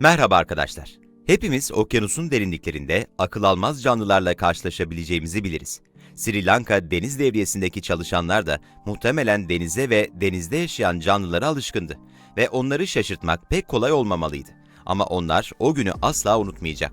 Merhaba arkadaşlar. Hepimiz okyanusun derinliklerinde akıl almaz canlılarla karşılaşabileceğimizi biliriz. Sri Lanka deniz devriyesindeki çalışanlar da muhtemelen denize ve denizde yaşayan canlılara alışkındı ve onları şaşırtmak pek kolay olmamalıydı. Ama onlar o günü asla unutmayacak.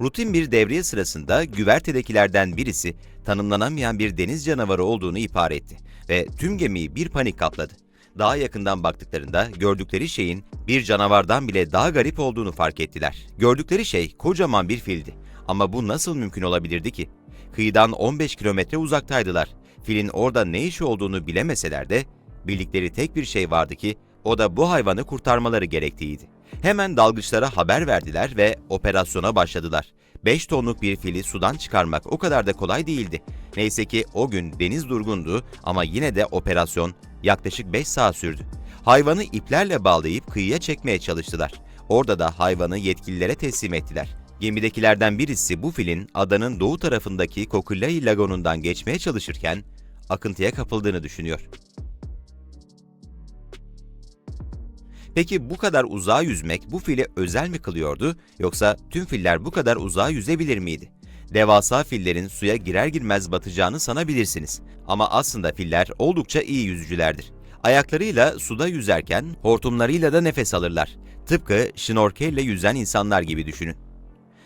Rutin bir devriye sırasında güvertedekilerden birisi tanımlanamayan bir deniz canavarı olduğunu ihbar etti ve tüm gemiyi bir panik kapladı. Daha yakından baktıklarında gördükleri şeyin bir canavardan bile daha garip olduğunu fark ettiler. Gördükleri şey kocaman bir fildi. Ama bu nasıl mümkün olabilirdi ki? Kıyıdan 15 kilometre uzaktaydılar. Filin orada ne işi olduğunu bilemeseler de bildikleri tek bir şey vardı ki o da bu hayvanı kurtarmaları gerektiğiydi. Hemen dalgıçlara haber verdiler ve operasyona başladılar. 5 tonluk bir fili sudan çıkarmak o kadar da kolay değildi. Neyse ki o gün deniz durgundu ama yine de operasyon yaklaşık 5 saat sürdü. Hayvanı iplerle bağlayıp kıyıya çekmeye çalıştılar. Orada da hayvanı yetkililere teslim ettiler. Gemidekilerden birisi bu filin adanın doğu tarafındaki Kokulayi Lagonu'ndan geçmeye çalışırken akıntıya kapıldığını düşünüyor. Peki bu kadar uzağa yüzmek bu fili özel mi kılıyordu yoksa tüm filler bu kadar uzağa yüzebilir miydi? Devasa fillerin suya girer girmez batacağını sanabilirsiniz. Ama aslında filler oldukça iyi yüzücülerdir. Ayaklarıyla suda yüzerken hortumlarıyla da nefes alırlar. Tıpkı şnorkelle yüzen insanlar gibi düşünün.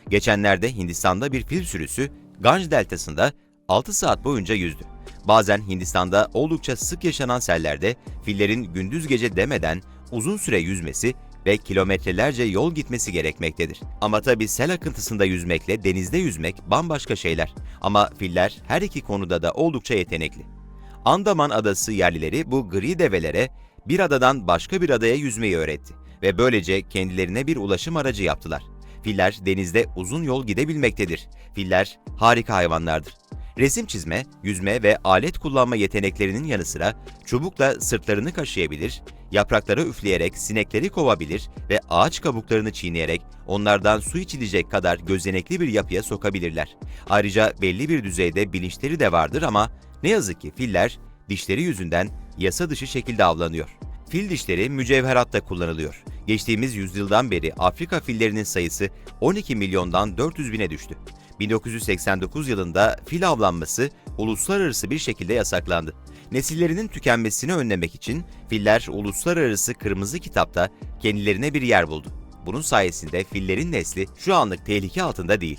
Geçenlerde Hindistan'da bir fil sürüsü Ganj deltasında 6 saat boyunca yüzdü. Bazen Hindistan'da oldukça sık yaşanan sellerde fillerin gündüz gece demeden uzun süre yüzmesi ve kilometrelerce yol gitmesi gerekmektedir. Ama tabi sel akıntısında yüzmekle denizde yüzmek bambaşka şeyler. Ama filler her iki konuda da oldukça yetenekli. Andaman adası yerlileri bu gri develere bir adadan başka bir adaya yüzmeyi öğretti ve böylece kendilerine bir ulaşım aracı yaptılar. Filler denizde uzun yol gidebilmektedir. Filler harika hayvanlardır. Resim çizme, yüzme ve alet kullanma yeteneklerinin yanı sıra çubukla sırtlarını kaşıyabilir, yaprakları üfleyerek sinekleri kovabilir ve ağaç kabuklarını çiğneyerek onlardan su içilecek kadar gözenekli bir yapıya sokabilirler. Ayrıca belli bir düzeyde bilinçleri de vardır ama ne yazık ki filler dişleri yüzünden yasa dışı şekilde avlanıyor. Fil dişleri mücevheratta kullanılıyor. Geçtiğimiz yüzyıldan beri Afrika fillerinin sayısı 12 milyondan 400 bine düştü. 1989 yılında fil avlanması uluslararası bir şekilde yasaklandı. Nesillerinin tükenmesini önlemek için filler uluslararası kırmızı kitapta kendilerine bir yer buldu. Bunun sayesinde fillerin nesli şu anlık tehlike altında değil.